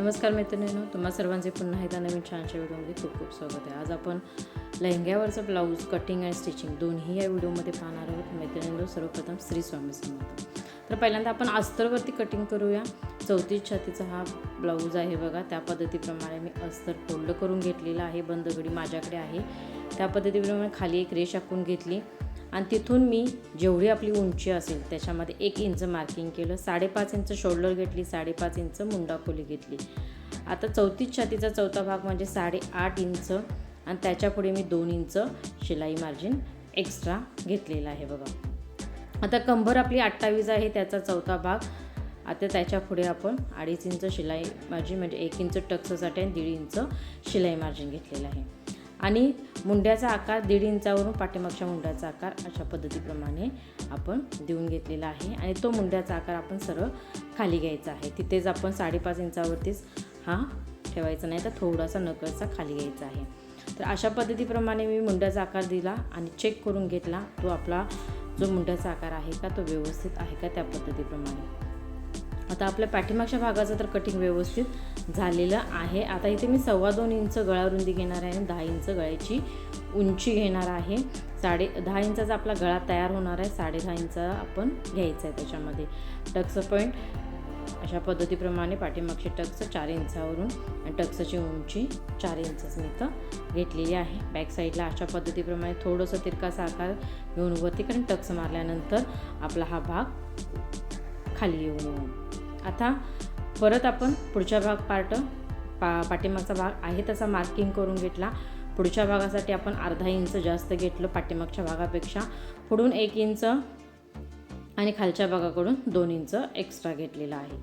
नमस्कार मैत्रिणींनो तुम्हा सर्वांचे पुन्हा एकदा नवीन छानशा व्हिडिओमध्ये खूप खूप स्वागत आहे. आज आपण लेहंग्यावरचं ब्लाऊज कटिंग आणि स्टिचिंग दोन्ही या व्हिडिओमध्ये पाहणार आहोत. मैत्रिणींनो सर्वप्रथम श्री स्वामी समर्थ. तर पहिल्यांदा आपण अस्तरवरती कटिंग करूया. चौतीस छातीचा हा ब्लाऊज आहे बघा. त्या पद्धतीप्रमाणे मी अस्तर फोल्ड करून घेतलेला आहे. बंदगडी माझ्याकडे आहे. त्या पद्धतीप्रमाणे खाली एक रेष आखून घेतली. आणि तिथून मी जेवढी आपली उंची असेल त्याच्यामध्ये एक इंच मार्किंग केलं साडेपाच इंच शोल्डर घेतली साडेपाच इंच मुंडा खोली घेतली. आता चौथीच छातीचा चौथा भाग म्हणजे साडेआठ इंच आणि त्याच्यापुढे मी दोन इंच शिलाई मार्जिन एक्स्ट्रा घेतलेलं आहे बघा. आता कंबर आपली अठ्ठावीस आहे त्याचा चौथा भाग. आता त्याच्यापुढे आपण अडीच इंच शिलाई मार्जिन म्हणजे एक इंच टक्ससाठी आणि दीड इंच शिलाई मार्जिन घेतलेलं आहे. आणि मुंड्याचा आकार दीड इंचावरून पाठीमागच्या मुंड्याचा आकार अशा पद्धतीप्रमाणे आपण देऊन घेतलेला आहे. आणि तो मुंड्याचा आकार आपण सरळ खाली घ्यायचा आहे. तिथेच आपण साडेपाच इंचावरतीच हा ठेवायचा नाही तर थोडासा नकळचा खाली घ्यायचा आहे. तर अशा पद्धतीप्रमाणे मी मुंड्याचा आकार दिला आणि चेक करून घेतला. तो आपला जो मुंड्याचा आकार आहे का तो व्यवस्थित आहे का त्या पद्धतीप्रमाणे. आता आपल्या पाठीमागच्या भागाचं तर कटिंग व्यवस्थित झालेलं आहे. आता इथे मी सव्वा दोन इंच गळारुंदी घेणार आहे आणि दहा इंच गळ्याची उंची घेणार आहे. साडे दहा इंचाचा आपला गळा तयार होणार आहे. साडे दहा इंच आपण घ्यायचा आहे त्याच्यामध्ये. टक्स पॉईंट अशा पद्धतीप्रमाणे पाठीमागचे टक्स चार इंचावरून आणि टक्सची उंची चार इंचच मी इथं घेतलेली आहे. बॅक साईडला अशा पद्धतीप्रमाणे थोडंसं तिरकासा आकार घेऊन वरती कारण टक्स मारल्यानंतर आपला हा भाग खाली येऊन येऊन आता परत आपण पुढच्या भाग पार्ट पा पाठीमागचा भाग आहे तसा मार्किंग करून घेतला. पुढच्या भागासाठी आपण अर्धा इंच जास्त घेतलं पाठीमागच्या भागापेक्षा. पुढून एक इंच आणि खालच्या भागाकडून दोन इंच एक्स्ट्रा घेतलेला आहे.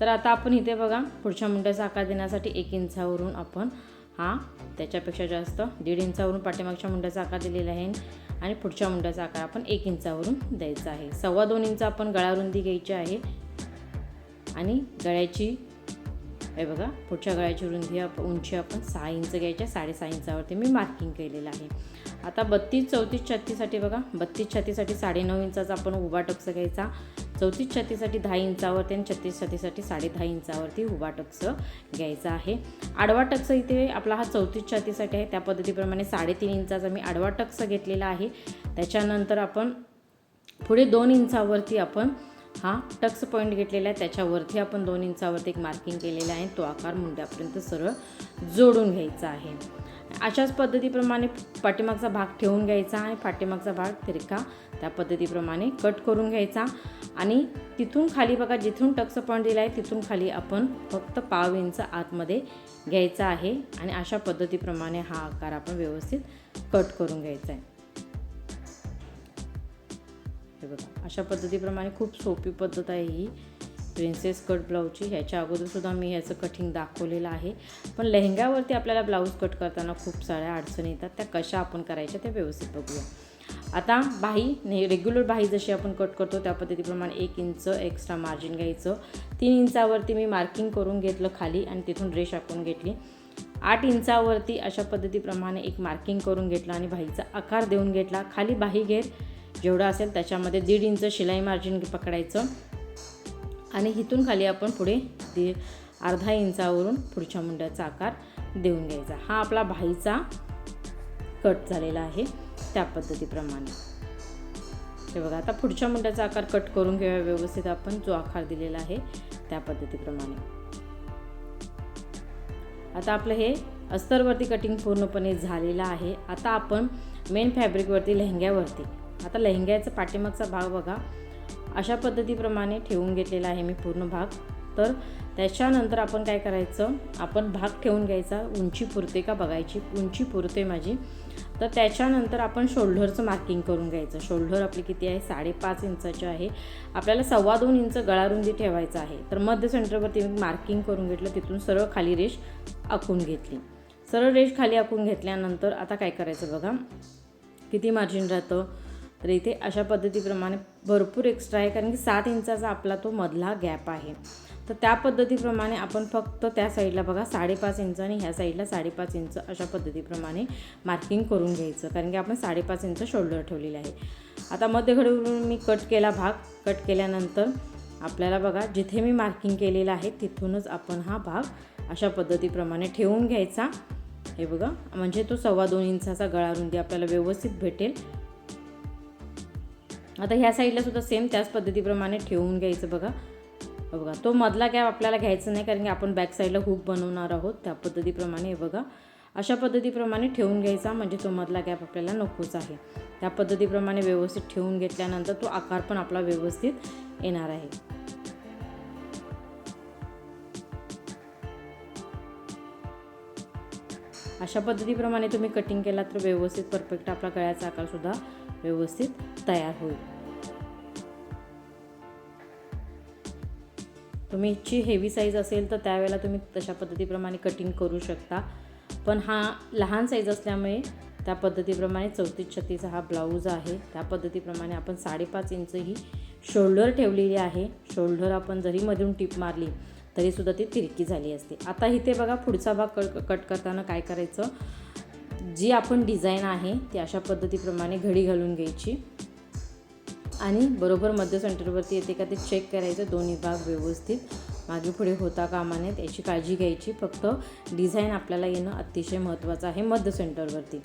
तर आता आपण इथे बघा पुढच्या मुंड्याचा आकार देण्यासाठी एक इंचावरून आपण हा त्याच्यापेक्षा जास्त दीड इंचावरून पाठीमागच्या मुंड्याचा आकार दिलेला आहे. आणि पुढच्या मुंड्याचा आकार आपण एक इंचावरून द्यायचा आहे. सव्वा दोन इंच आपण गळारुंदी घ्यायची आहे. आणि गळ्याची हे बघा पुढच्या गळ्याची रुंदी उंची आपण सहा इंच घ्यायच्या साडेसहा इंचावरती मी मार्किंग केलेलं आहे. आता बत्तीस चौतीस छत्तीसाठी बघा बत्तीस छत्तीसाठी साडेनऊ इंचाचा आपण उभा टक्स घ्यायचा. चौतीस छत्तीसाठी दहा इंचावरती आणि छत्तीस छत्तीसाठी साडे दहा इंचावरती उभा टक्स घ्यायचा आहे. आडवा टक्स इथे आपला हा चौतीस छत्तीसाठी आहे. त्या पद्धतीप्रमाणे साडेतीन इंचाचा मी आडवा टक्स घेतलेला आहे. त्याच्यानंतर आपण पुढे दोन इंचावरती आपण हा टक्स पॉईंट घेतलेला आहे. त्याच्यावरती आपण दोन इंचावरती एक मार्किंग केलेला आहे. तो आकार मुंड्यापर्यंत सरळ जोडून घ्यायचा आहे. अशाच पद्धतीप्रमाणे पाठीमागचा भाग ठेवून घ्यायचा आणि पाठीमागचा भाग तिरका त्या पद्धतीप्रमाणे कट करून घ्यायचा. आणि तिथून खाली बघा जिथून टक्स पॉईंट दिला आहे तिथून खाली आपण फक्त पाव इंच आतमध्ये घ्यायचा आहे. आणि अशा पद्धतीप्रमाणे हा आकार आपण व्यवस्थित कट करून घ्यायचा आहे. हे बघा. अशा पद्धतीप्रमाणे खूप सोपी पद्धत आहे ही. प्रिन्सेस कट ब्लाऊजची ह्याच्या अगोदरसुद्धा मी ह्याचं कटिंग दाखवलेलं आहे. पण लेहंग्यावरती आपल्याला ब्लाऊज कट करताना खूप साऱ्या अडचणी येतात. त्या कशा आपण करायच्या त्या व्यवस्थित बघूया. आता बाही ने रेग्युलर बाही जशी आपण कट करतो त्या पद्धतीप्रमाणे एक इंच एक्स्ट्रा मार्जिन घ्यायचं. तीन इंचावरती मी मार्किंग करून घेतलं खाली आणि तिथून रेश आखून घेतली. आठ इंचावरती अशा पद्धतीप्रमाणे एक मार्किंग करून घेतलं आणि बाहीचा आकार देऊन घेतला. खाली बाही घेर जेवढं असेल त्याच्यामध्ये दीड इंच शिलाई मार्जिन पकडायचं. आणि इथून खाली आपण पुढे दीड अर्धा इंचावरून पुढच्या मुंड्याचा आकार देऊन घ्यायचा. हा आपला भाईचा कट झालेला आहे त्या पद्धतीप्रमाणे. हे बघा आता पुढच्या मुंड्याचा आकार कट करून घेऊया व्यवस्थित आपण. जो आकार दिलेला आहे त्या पद्धतीप्रमाणे. आता आपलं हे अस्तरवरती कटिंग पूर्णपणे झालेलं आहे. आता आपण मेन फॅब्रिकवरती लेहंग्यावरती. आता लेहंग्याचा पाठीमागचा भाग बघा. अशा पद्धतीप्रमाणे ठेवून घेतलेला आहे मी पूर्ण भाग. तर त्याच्यानंतर आपण काय करायचं? आपण भाग ठेवून घ्यायचा. उंची पुरते का बघायची? उंची पुरते माझी. तर त्याच्यानंतर आपण शोल्डरचं मार्किंग करून घ्यायचं. शोल्डर आपली किती आहे? साडेपाच इंचाचे आहे. आपल्याला सव्वा दोन इंच गळारुंदी ठेवायचं आहे. तर मध्य सेंटरवरती मी मार्किंग करून घेतलं. तिथून सरळ खाली रेष आखून घेतली. सरळ रेष खाली आखून घेतल्यानंतर आता काय करायचं बघा? किती मार्जिन राहतं? तर इथे अशा पद्धतीप्रमाणे भरपूर एक्स्ट्रा आहे कारण की सात इंचाचा आपला तो मधला गॅप आहे. तर त्या पद्धतीप्रमाणे आपण फक्त त्या साईडला बघा साडेपाच इंच आणि ह्या साईडला साडेपाच इंच अशा पद्धतीप्रमाणे मार्किंग करून घ्यायचं कारण की आपण साडेपाच इंच शोल्डर ठेवलेलं आहे. आता मध्यघडीवरून मी कट केला भाग कट केल्यानंतर आपल्याला बघा जिथे मी मार्किंग केलेलं आहे तिथूनच आपण हा भाग अशा पद्धतीप्रमाणे ठेवून घ्यायचा. हे बघा म्हणजे तो सव्वा दोन इंचाचा गळा रुंदी आपल्याला व्यवस्थित भेटेल. आता ह्या साईडला सुद्धा सेम त्याच पद्धतीप्रमाणे ठेवून घ्यायचं बघा. बघा तो मधला गॅप आपल्याला घ्यायचा नाही कारण की आपण बॅक साईडला हुक बनवणार आहोत. त्या पद्धतीप्रमाणे हे बघा. अशा पद्धतीप्रमाणे ठेवून घ्यायचा म्हणजे तो मधला गॅप आपल्याला नकोच आहे. त्या पद्धतीप्रमाणे व्यवस्थित ठेवून घेतल्यानंतर तो आकार पण आपला व्यवस्थित येणार आहे. अशा पद्धतीप्रमाणे तुम्ही कटिंग केला तर व्यवस्थित परफेक्ट आपला गळ्याचा आकारसुद्धा व्यवस्थित तयार होईल. तुम्हीची हेवी साईज असेल तर त्यावेळेला तुम्ही तशा पद्धतीप्रमाणे कटिंग करू शकता. पण हा लहान साईज असल्यामुळे त्या पद्धतीप्रमाणे चौतीस छत्तीस हा ब्लाऊज आहे. त्या पद्धतीप्रमाणे आपण साडेपाच इंच ही शोल्डर ठेवलेली आहे. शोल्डर आपण जरी मधून टिप मारली तरीसुद्धा ती तिरकी झाली असते. आता इथे बघा पुढचा भाग कट कट करताना काय करायचं? जी आपण डिझाईन आहे ती अशा पद्धतीप्रमाणे घडी घालून घ्यायची. आणि बरोबर मध्य सेंटरवरती येते का ते चेक करायचं. दोन्ही भाग व्यवस्थित. मागे पुढे होता कामा नयेत याची काळजी घ्यायची. फक्त डिझाईन आपल्याला येणं अतिशय महत्त्वाचं आहे मध्य सेंटरवरती.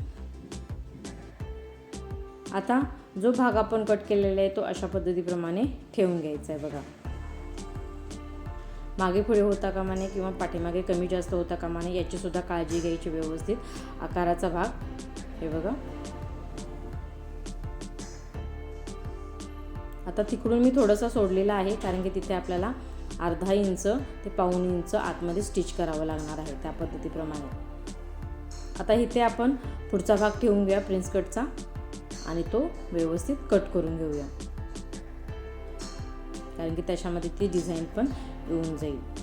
आता जो भाग आपण कट केलेला आहे तो अशा पद्धतीप्रमाणे ठेवून घ्यायचा आहे बघा. मागे पुढे होता कामा नये किंवा पाठीमागे कमी जास्त होता कामा नये याचीसुद्धा काळजी घ्यायची व्यवस्थित. आकाराचा भाग हे बघा. आता तिकडून मी थोडंसं सोडलेलं आहे कारण की तिथे आपल्याला अर्धा इंच ते पाऊण इंच आतमध्ये स्टिच करावं लागणार आहे त्या पद्धतीप्रमाणे. आता इथे आपण पुढचा भाग ठेवून घेऊया प्रिन्स कटचा आणि तो व्यवस्थित कट करून घेऊया. कारण की त्याच्यामध्ये ती डिझाईन पण येऊन जाईल.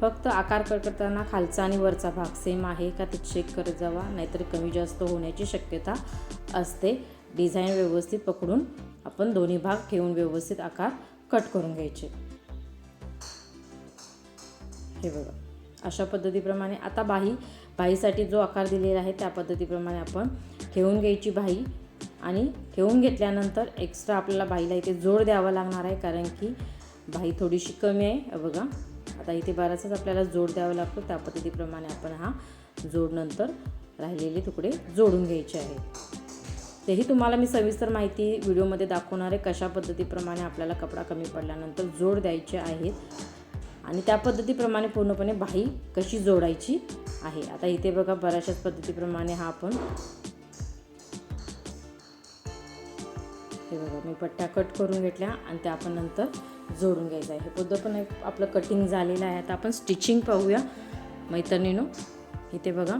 फक्त आकार कट करताना खालचा आणि वरचा भाग सेम आहे का ते चेक करत जावा नाहीतर कमी जास्त होण्याची शक्यता असते. डिझाईन व्यवस्थित पकडून आपण दोन्ही भाग ठेवून व्यवस्थित आकार कट करून घ्यायचे. हे बघा. अशा पद्धतीप्रमाणे आता बाही बाहीसाठी जो आकार दिलेला आहे त्या पद्धतीप्रमाणे आपण ठेवून घ्यायची बाही. आणि ठेवून घेतल्यानंतर एक्स्ट्रा आपल्याला बाईला इथे जोड द्यावा लागणार आहे कारण की बाही थोडीशी कमी आहे. बघा. आता इथे बराचसाच आपल्याला जोड द्यावा लागतो. त्या पद्धतीप्रमाणे आपण हा जोड नंतर राहिलेले तुकडे जोडून घ्यायचे आहे तेही तुम्हाला मी सविस्तर माहिती व्हिडिओमध्ये दाखवणार आहे कशा पद्धतीप्रमाणे आपल्याला कपडा कमी पडल्यानंतर जोड द्यायचे आहेत आणि त्या पद्धतीप्रमाणे पूर्णपणे बाही कशी जोडायची आहे. आता इथे बघा बऱ्याचशाच पद्धतीप्रमाणे हा आपण हे बघा मी पट्ट्या कट करून घेतल्या आणि त्या आपण नंतर जोडून घ्यायचं आहे. हे पुढं पण एक आपलं कटिंग झालेलं आहे. आता आपण स्टिचिंग पाहूया मैत्रिणीनो. इथे बघा.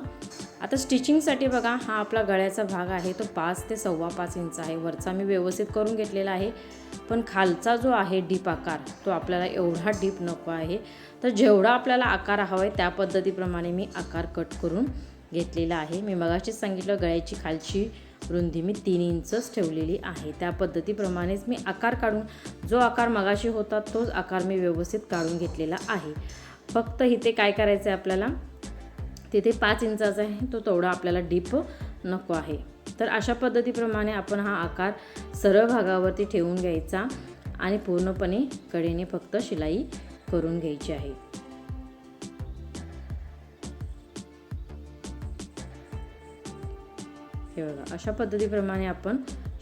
आता स्टिचिंगसाठी बघा हा आपला गळ्याचा भाग आहे. तो पाच ते सव्वा पाच इंच आहे. वरचा मी व्यवस्थित करून घेतलेला आहे. पण खालचा जो आहे डीप आकार तो आपल्याला एवढा डीप नको आहे. तर जेवढा आपल्याला आकार हवा आहे त्या पद्धतीप्रमाणे मी आकार कट करून घेतलेला आहे. मी मगाशीच सांगितलं गळ्याची खालची रुंदी मी तीन इंचच ठेवलेली आहे. त्या पद्धतीप्रमाणेच मी आकार काढून जो आकार मगाशी होता तोच आकार मी व्यवस्थित काढून घेतलेला आहे. फक्त इथे काय करायचं आहे आपल्याला? तिथे पाच इंचाचा आहे तो तेवढा आपल्याला डीप नको आहे. तर अशा पद्धतीप्रमाणे आपण हा आकार सरळ भागावरती ठेवून घ्यायचा आणि पूर्णपणे कडेने फक्त शिलाई करून घ्यायची आहे. हे बघा अशा पद्धतीप्रमाणे आपण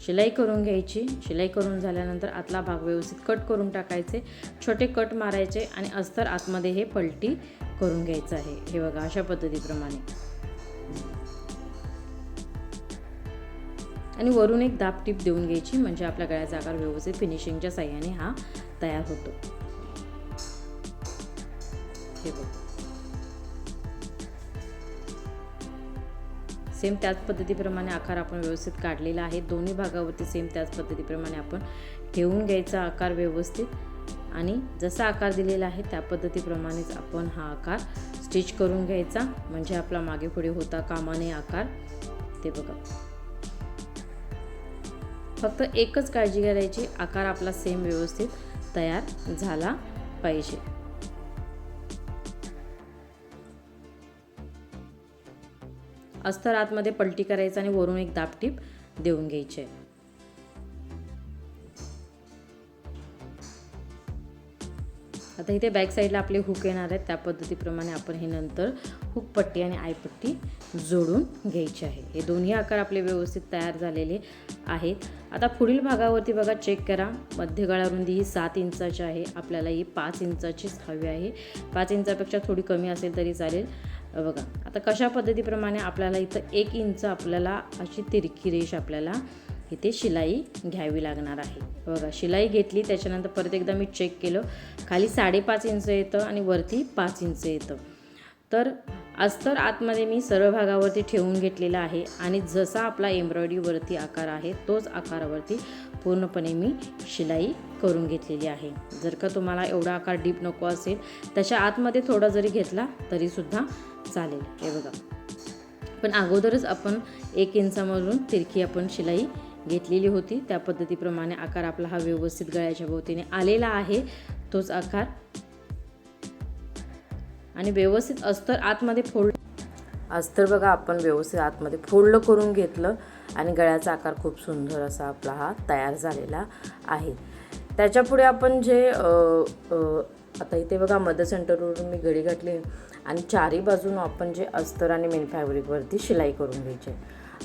शिलाई करून घ्यायची. शिलाई करून झाल्यानंतर आतला भाग व्यवस्थित कट करून टाकायचे. छोटे कट मारायचे आणि अस्तर आतमध्ये हे पलटी करून घ्यायचं आहे. हे बघा अशा पद्धतीप्रमाणे. आणि वरून एक दाब टीप देऊन घ्यायची म्हणजे आपल्या गळ्याचा आकार व्यवस्थित फिनिशिंगच्या साह्याने हा तयार होतो. हे बघा. सेम त्याच पद्धतीप्रमाणे आकार आपण व्यवस्थित काढलेला आहे. दोन्ही भागावरती सेम त्याच पद्धतीप्रमाणे आपण ठेवून घ्यायचा आकार व्यवस्थित. आणि जसा आकार दिलेला आहे त्या पद्धतीप्रमाणेच आपण हा आकार स्टिच करून घ्यायचा. म्हणजे आपला मागे पुढे होता कामाने आकार. ते बघा. फक्त एकच काळजी करायची आकार आपला सेम व्यवस्थित तयार झाला पाहिजे. अस्तर आतमध्ये पलटी करायचं आणि वरून एक दाबटीप देऊन घ्यायची. आहे आता इथे बॅक साईडला आपले हुक येणार आहेत. त्या पद्धतीप्रमाणे आपण हे नंतर हुक पट्टी आणि आयपट्टी जोडून घ्यायची आहे. हे दोन्ही आकार आपले व्यवस्थित तयार झालेले आहेत. आता पुढील भागावरती बघा चेक करा. मध्य ही सात इंचाची आहे. आपल्याला ही पाच इंचाचीच हवी आहे. पाच इंचापेक्षा थोडी कमी असेल तरी चालेल. बघा आता कशा पद्धतीप्रमाणे आपल्याला इथं एक इंच आपल्याला अशी तिरकी रेष आपल्याला इथे शिलाई घ्यावी लागणार आहे. बघा शिलाई घेतली त्याच्यानंतर परत एकदा मी चेक केलं. खाली साडेपाच इंच येतं आणि वरती पाच इंच येतं. तर अस्तर आतमध्ये मी सरळ भागावरती ठेवून घेतलेला आहे आणि जसा आपला एम्ब्रॉयडरीवरती आकार आहे तोच आकारावरती पूर्णपणे मी शिलाई करून घेतलेली आहे. जर का तुम्हाला एवढा आकार डीप नको असेल त्याच्या आतमध्ये थोडा जरी घेतला तरीसुद्धा चालेल. हे बघा. पण अगोदरच आपण एक इंचामधून तिरकी आपण शिलाई घेतलेली होती. त्या पद्धतीप्रमाणे आकार आपला हा व्यवस्थित गळ्याच्या भोवतीने आलेला आहे. तोच आकार. आणि व्यवस्थित अस्तर आतमध्ये फोल्ड अस्तर बघा आपण व्यवस्थित आतमध्ये फोल्ड करून घेतलं आणि गळ्याचा आकार खूप सुंदर असा आपला हा तयार झालेला आहे. त्याच्यापुढे आपण जे आता इथे बघा मदर सेंटरवरून मी घडी घातली आणि चारी बाजून आपण जे अस्तर आणि मेन फॅब्रिकवरती शिलाई करून घ्यायची.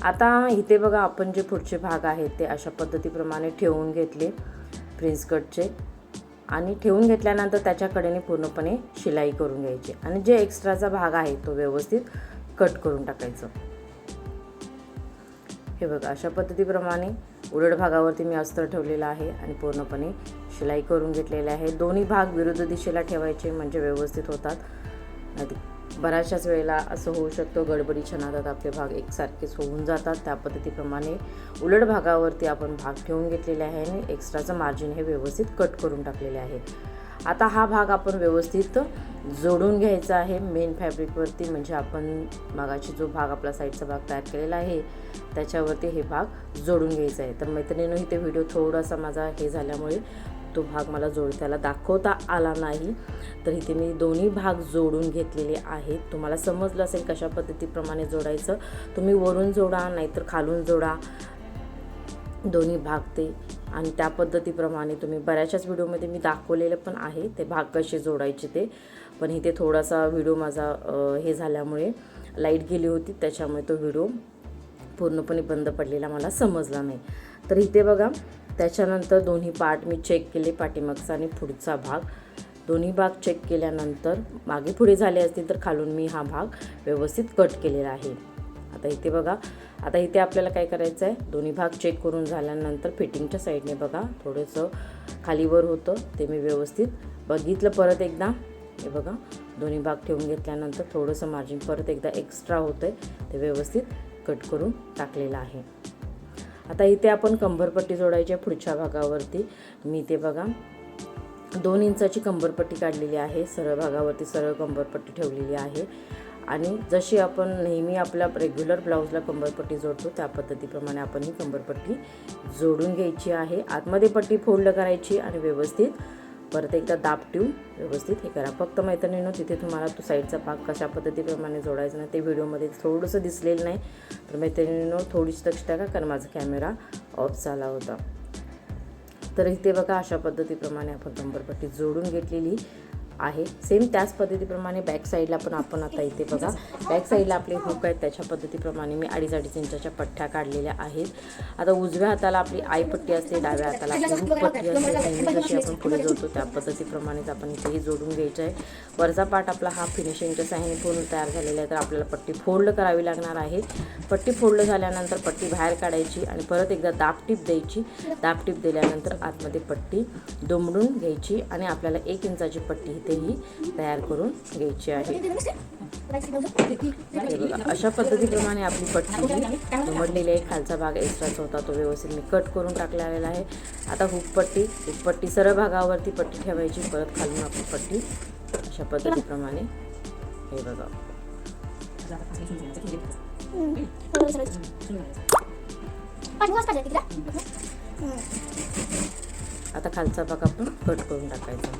आता इथे बघा आपण जे पुढचे भाग आहेत ते अशा पद्धतीप्रमाणे ठेवून घेतले प्रिन्स कटचे. आणि ठेवून घेतल्यानंतर त्याच्याकडेने पूर्णपणे शिलाई करून घ्यायची. आणि जे एक्स्ट्राचा भाग आहे तो व्यवस्थित कट करून टाकायचं. हे बघा अशा पद्धतीप्रमाणे उलट भागावरती मी अस्तर ठेवलेलं आहे आणि पूर्णपणे शिलाई करून घेतलेले आहे. दोन्ही भाग विरुद्ध दिशेला ठेवायचे म्हणजे व्यवस्थित होतात. बऱ्याचशाच वेळेला असं होऊ शकतं गडबडीच्या नादात आपले भाग एकसारखेच होऊन जातात. त्या पद्धतीप्रमाणे उलट भागावरती आपण भाग ठेवून घेतलेले आहे आणि एक्स्ट्राचं मार्जिन हे व्यवस्थित कट करून टाकलेले आहे. आता हा भाग आपण व्यवस्थित जोडून घ्यायचा आहे. मेन फॅब्रिकवरती म्हणजे आपण मागाची जो भाग आपला साईडचा भाग तयार केलेला आहे त्याच्यावरती हे भाग जोडून घ्यायचा आहे. तर मैत्रिणीनं इथे व्हिडिओ थोडासा माझा हे झाल्यामुळे तो भाग मला जोडत्याला दाखवता आला नाही. तर इथे मी दोन्ही भाग जोडून घेतलेले आहेत. तुम्हाला समजलं असेल कशा पद्धतीप्रमाणे जोडायचं. तुम्ही वरून जोडा नाहीतर खालून जोडा. दोन्ही भाग ते. आणि त्या पद्धतीप्रमाणे तुम्ही बऱ्याचशाच व्हिडिओमध्ये मी दाखवलेलं पण आहे ते भाग कसे जोडायचे ते. पण इथे थोडासा व्हिडिओ माझा हे झाल्यामुळे लाइट गेली होती त्याच्यामुळे तो व्हिडिओ पूर्णपणे बंद पडलेला मला समजला नाही. तर इथे बघा त्याच्यानंतर दोन्ही पार्ट मी चेक केले पाठीमागचा आणि पुढचा भाग. दोन्ही भाग चेक केल्यानंतर मागे पुढे झाले असतील तर खालून मी हा भाग व्यवस्थित कट केलेला आहे. आता इथे बघा आता इथे आपल्याला काय करायचं आहे दोन्ही भाग चेक करून झाल्यानंतर फिटिंगच्या साईडने बघा. थोडंसं खालीवर होतं ते मी व्यवस्थित बघितलं परत एकदा. हे बघा दोन्ही भाग ठेवून घेतल्यानंतर थोडंसं मार्जिन परत एकदा एक्स्ट्रा होतं आहे ते व्यवस्थित कट करून टाकलेलं आहे. आता इथे आपण कंबरपट्टी जोडायची आहे पुढच्या भागावरती. मी ते बघा दोन इंचाची कंबरपट्टी काढलेली आहे. सरळ भागावरती सरळ कंबरपट्टी ठेवलेली आहे. आणि जशी आपण नेहमी आपल्या रेग्युलर ब्लाऊजला कंबरपट्टी जोडतो त्या पद्धतीप्रमाणे आपण ही कंबरपट्टी जोडून घ्यायची आहे. आतमध्ये पट्टी फोल्ड करायची आणि व्यवस्थित परत एकदा दाब ठेवून व्यवस्थित हे करा. फक्त मैत्रिणीनं तिथे तुम्हाला तो साईडचा पाक कशा पद्धतीप्रमाणे जोडायचा नाही ते व्हिडिओमध्ये थोडंसं दिसलेलं नाही. तर मैत्रिणीनं थोडीशी दक्षता का कारण माझा कॅमेरा ऑफ झाला होता. तर इथे बघा अशा पद्धतीप्रमाणे आपण कंबरपट्टी जोडून घेतलेली. आहे. सेम त्याच पद्धतीप्रमाणे बॅक साईडला पण आपण आता इथे बघा. बॅक साईडला आपले हुक आहेत त्याच्या पद्धतीप्रमाणे मी अडीच अडीच इंचाच्या पट्ट्या काढलेल्या आहेत. आता उजव्या हाताला आपली आईपट्टी असते डाव्या हाताला आपली हुक पट्टी असते. नेहमी जशी आपण पुढे जोडतो त्या पद्धतीप्रमाणेच आपण इथेही जोडून घ्यायचं आहे वरचा पार्ट आपला हा फिनिशिंगच्या सहाय्याने पूर्ण तयार झालेला आहे. तर आपल्याला पट्टी फोल्ड करावी लागणार आहे. पट्टी फोल्ड झाल्यानंतर पट्टी बाहेर काढायची आणि परत एकदा दाबटीप द्यायची. दाबटीप दिल्यानंतर आतमध्ये पट्टी दुमडून घ्यायची आणि आपल्याला एक इंचाची पट्टी इथेही तयार करून घ्यायची आहे. हे बघा अशा पद्धतीप्रमाणे आपली पट्टी उमडलेली आहे. खालचा भाग एक्स्ट्राचा होता तो व्यवस्थित मी कट करून टाकलेला आहे. आता हुपपट्टी हुपपट्टी सरळ भागावरती पट्टी ठेवायची परत खालून आपली पट्टी अशा पद्धतीप्रमाणे. हे बघा. आता खालचा भाग आपण कट करून टाकायचा.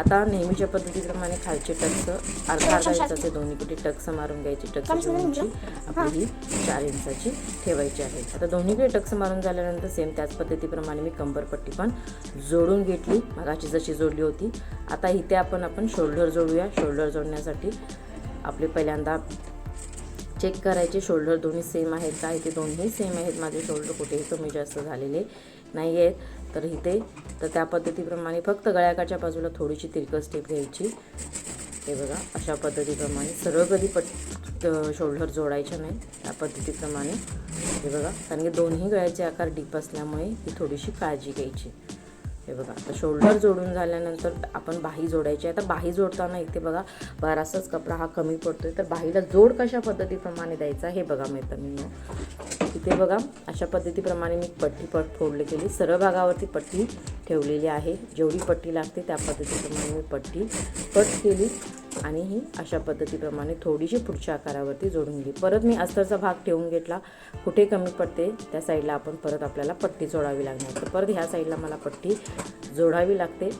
आता नेहमीच्या पद्धतीप्रमाणे खालचे टक्स अर्धा अर्धा इंचाचे दोन्ही कुठे टक्स मारून घ्यायचे? टक्स आपली ही. चार इंचाची ठेवायची आहे. आता दोन्हीकडे टक्स मारून झाल्यानंतर सेम त्याच पद्धतीप्रमाणे मी कंबरपट्टी पण जोडून घेतली. मगाची जशी जोडली होती. आता इथे आपण आपण शोल्डर जोडूया. शोल्डर जोडण्यासाठी आपले पहिल्यांदा चेक करायचे. शोल्डर दोन्ही सेम आहेत का? इथे दोन्ही सेम आहेत. माझे शोल्डर कुठेही कमी जास्त झालेले नाही आहेत तर इथे तर त्या पद्धतीप्रमाणे फक्त गळ्याकाच्या बाजूला थोडीशी तिरकस स्टेप घ्यायची. हे बघा अशा पद्धतीप्रमाणे. सरळ कधी पट शोल्डर जोडायच्या नाही त्या पद्धतीप्रमाणे. हे बघा कारण की दोन्ही गळ्याचे आकार डीप असल्यामुळे ही थोडीशी काळजी घ्यायची. हे बघा आता शोल्डर जोडून झाल्यानंतर आपण बाही जोडायची आहे. आता बाही जोडताना इथे बघा बराचसाच कपडा हा कमी पडतो आहे तर बाहीला जोड कशा पद्धतीप्रमाणे द्यायचा हे बघा मैत्रिणींनो. इथे बघा. अशा पद्धतीप्रमाणे मी पट्टी पट फोडली केली. सरळ भागावरती पट्टी ठेवलेली आहे. जेवढी पट्टी लागते त्या पद्धतीप्रमाणे मी पट्टी पट केली आणि ही अशा पद्धतीप्रमाणे थोडीशी पुढच्या आकारावरती जोडून गेली परत मी अस्तरचा भाग ठेवून घेतला. कुठे कमी पडते त्या साईडला आपण परत आपल्याला पट्टी जोडावी लागणार. तर परत ह्या साईडला मला पट्टी जोडावी लागते.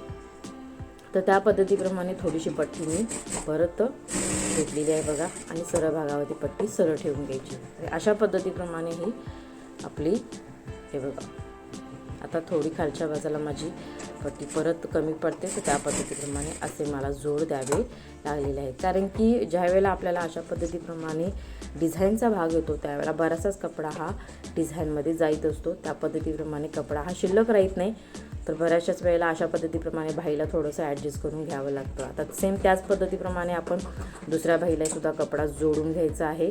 तर त्या पद्धतीप्रमाणे थोडीशी पट्टी मी परत घेतलेली आहे बघा. आणि सरळ भागावरती पट्टी सरळ ठेवून घ्यायची. अशा पद्धतीप्रमाणे ही आपली हे बघा. आता थोडी खालच्या बाजूला माझी पट्टी परत कमी पडते तर त्या पद्धतीप्रमाणे असे मला जोड द्यावे लागलेले आहेत. कारण की ज्या वेळेला आपल्याला अशा पद्धतीप्रमाणे डिझाईनचा भाग येतो त्यावेळेला बराचसाच कपडा हा डिझाईनमध्ये जाईत असतो. त्या पद्धतीप्रमाणे कपडा हा शिल्लक राहत नाही. तर बऱ्याचशाच वेळेला अशा पद्धतीप्रमाणे भाईला थोडंसं ॲडजस्ट करून घ्यावं लागतं. आता सेम त्याच पद्धतीप्रमाणे आपण दुसऱ्या भाईला सुद्धा कपडा जोडून घ्यायचा आहे.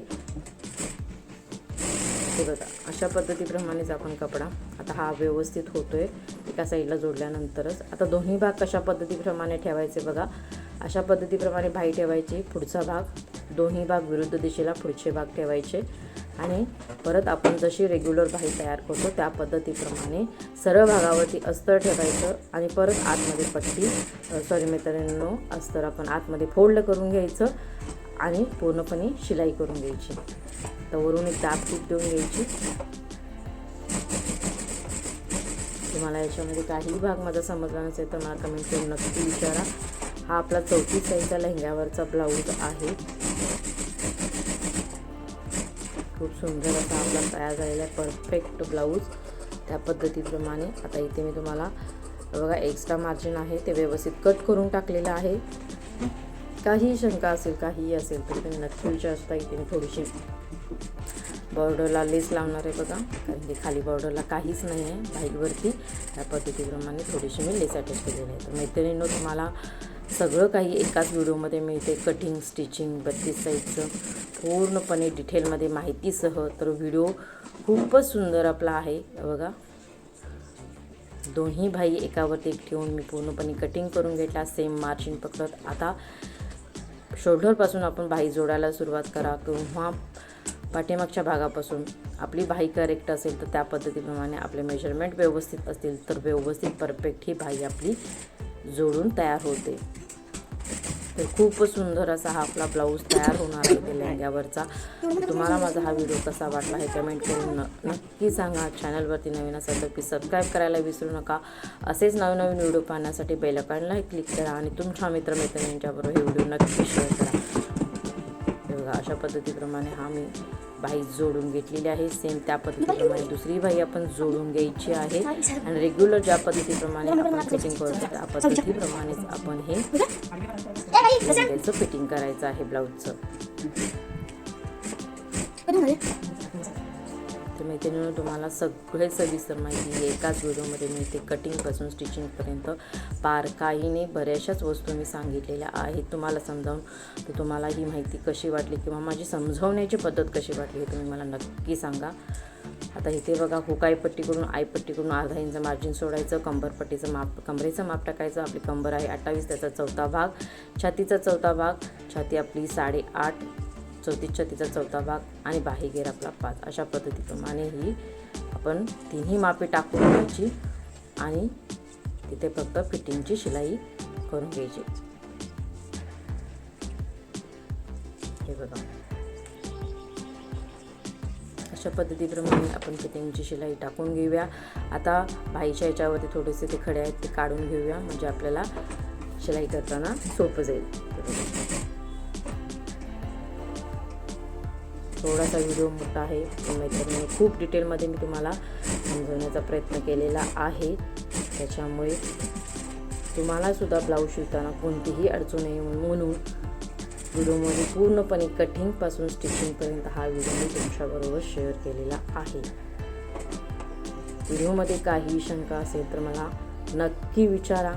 हे बघा अशा पद्धतीप्रमाणेच आपण कपडा आता हा व्यवस्थित होतो आहे एका साईडला जोडल्यानंतरच. आता दोन्ही भाग कशा पद्धतीप्रमाणे ठेवायचे बघा. अशा पद्धतीप्रमाणे भाई ठेवायची पुढचा भाग. दोन्ही भाग विरुद्ध दिशेला पुढचे भाग ठेवायचे. आणि परत आपण जशी रेग्युलर भाई तयार करतो त्या पद्धतीप्रमाणे सरळ भागावरती अस्तर ठेवायचं आणि परत आतमध्ये पट्टी सॉरी मित्रांनो अस्तर आपण आतमध्ये फोल्ड करून घ्यायचं आणि पूर्णपणे शिलाई करून घ्यायची. तर वरून एक दाब तूप देऊन घ्यायची. तुम्हाला याच्यामध्ये काहीही भाग माझा समजला नसेल तर मला कमेंट करून नक्की विचारा. हा आपला चौथी साईजचा लेहंग्यावरचा ब्लाऊज आहे. खूप सुंदर असा आपला तयार झालेला आहे परफेक्ट ब्लाऊज त्या पद्धतीप्रमाणे. आता इथे मी तुम्हाला बघा एक्स्ट्रा मार्जिन आहे. ते व्यवस्थित कट करून टाकलेलं आहे. काही शंका असेल काहीही असेल तर तुम्ही नक्की विचारता इथे मी थोडीशी बॉर्डरला लेस लावणार आहे बघा. कारण की खाली बॉर्डरला काहीच नाही आहे. बाईकवरती त्या पद्धतीप्रमाणे थोडीशी मी लेस अटॅच केलेली आहे. तर मैत्रिणींनो तुम्हाला सगळं काही एकाच व्हिडिओमध्ये मिळते. कटिंग स्टिचिंग बत्तीस साईजचं पूर्णपणे डिटेलमध्ये माहितीसह. तर व्हिडिओ खूपच सुंदर आपला आहे. बघा. दोन्ही भाई एकावरती एक ठेवून मी पूर्णपणे कटिंग करून घेतला. सेम मार्जिन पकडत आता शोल्डरपासून आपण भाई जोडायला सुरुवात करा. किंवा पाठीमागच्या भागापासून आपली बाही करेक्ट असेल तर त्या पद्धतीप्रमाणे आपले मेजरमेंट व्यवस्थित असतील तर व्यवस्थित परफेक्ट ही बाही आपली जोडून तयार होते. तर खूपच सुंदर असा हा आपला ब्लाऊज तयार होणार आहे ते लेहंग्यावरचा. तुम्हाला माझा हा व्हिडिओ कसा वाटला हे कमेंट करून न नक्की सांगा. चॅनलवरती नवीन असेल तर प्लीज सबस्क्राईब करायला विसरू नका. असेच नवीन नवीन व्हिडिओ पाहण्यासाठी बेलकांनाही क्लिक करा आणि तुमच्या मित्रमैत्रिणींच्याबरोबर हे व्हिडिओ नक्की शेअर करा. बघा अशा पद्धतीप्रमाणे हा मी बाई जोडून घेतलेली आहे. सेम त्या पद्धतीप्रमाणे दुसरी बाई आपण जोडून घ्यायची आहे. आणि रेग्युलर ज्या पद्धतीप्रमाणे आपण फिटिंग करतो त्या पद्धतीप्रमाणेच आपण हे त्याचं फिटिंग करायचं आहे ब्लाऊजचं मैत्रिणीनं तुम्हाला सगळे सविस्तर माहिती एकाच व्हिडिओमध्ये मिळते. कटिंगपासून स्टिचिंगपर्यंत बारकाईने बऱ्याचशाच वस्तू मी सांगितलेल्या आहेत. तुम्हाला समजावून तर तुम्हाला ही माहिती कशी वाटली किंवा माझी समजावण्याची पद्धत कशी वाटली हे तुम्ही मला नक्की सांगा. आता इथे बघा हुकायपट्टीकडून आईपट्टीकडून अर्धा इंच मार्जिन सोडायचं कंबरपट्टीचं माप कमरेचं माप टाकायचं. आपली कंबर आहे अठ्ठावीस त्याचा चौथा भाग छातीचा चौथा भाग. छाती आपली साडेआठ चौतीस तिचा चौथा भाग आणि बाही आपला पाच. अशा पद्धतीप्रमाणे ही आपण तिन्ही मापे टाकून घ्यायची आणि तिथे फक्त फिटिंगची शिलाई करून घ्यायची. हे बघा. अशा पद्धतीप्रमाणे आपण फिटिंगची शिलाई टाकून घेऊया. आता बाईच्या याच्यावरती थोडेसे ते खडे आहेत ते काढून घेऊया. म्हणजे आपल्याला शिलाई करताना सोपं जाईल. थोडासा व्हिडिओ मोठा आहे मैत्रिणीने खूप डिटेलमध्ये मी तुम्हाला समजवण्याचा प्रयत्न केलेला आहे. त्याच्यामुळे तुम्हालासुद्धा ब्लाऊज शिवताना कोणतीही अडचण येऊ म्हणून व्हिडिओमध्ये पूर्णपणे कटिंगपासून स्टिचिंगपर्यंत हा व्हिडिओ मी तुमच्याबरोबर शेअर केलेला आहे. व्हिडिओमध्ये काही शंका असेल तर मला नक्की विचारा.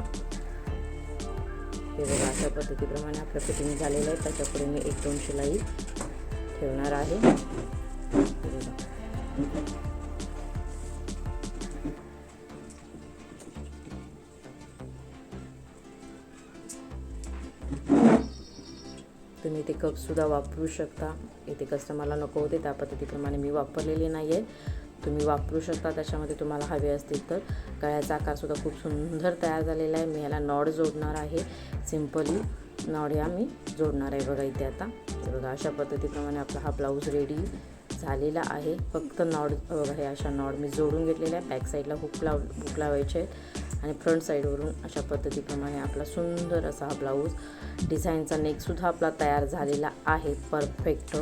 हे बघा अशा पद्धतीप्रमाणे आपलं फिटिंग झालेलं आहे. त्याच्यापुढे मी एक दोन शिलाई ठेवणार आहे. तुम्ही ते कपसुद्धा वापरू शकता. इथे कस्टमरला नको होते त्या पद्धतीप्रमाणे मी वापरलेले नाही आहे तुम्ही वापरू शकता त्याच्यामध्ये तुम्हाला हवे असतील तर. गळ्याचा आकारसुद्धा खूप सुंदर तयार झालेला आहे. मी याला नॉड जोडणार आहे. सिम्पली नॉड या मी जोडणार आहे बघा इथे आता. तर बघा अशा पद्धतीप्रमाणे आपला हा ब्लाऊज रेडी झालेला आहे. फक्त नॉड बघा हे अशा नॉड मी जोडून घेतलेल्या आहे बॅक साईडला हुक लाव हुक लावायचे आहेत. आणि फ्रंट साईडवरून अशा पद्धतीप्रमाणे आपला सुंदर असा हा ब्लाऊज डिझाईनचा नेकसुद्धा आपला तयार झालेला आहे. परफेक्ट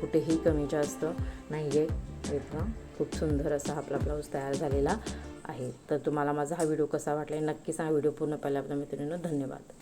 कुठेही कमी जास्त नाही आहे इथं खूप सुंदर असा आपला ब्लाऊज तयार झालेला आहे. तर तुम्हाला माझा हा व्हिडिओ कसा वाटला नक्कीच हा व्हिडिओ पूर्ण पाहिल्याबद्दल मित्रांनो धन्यवाद.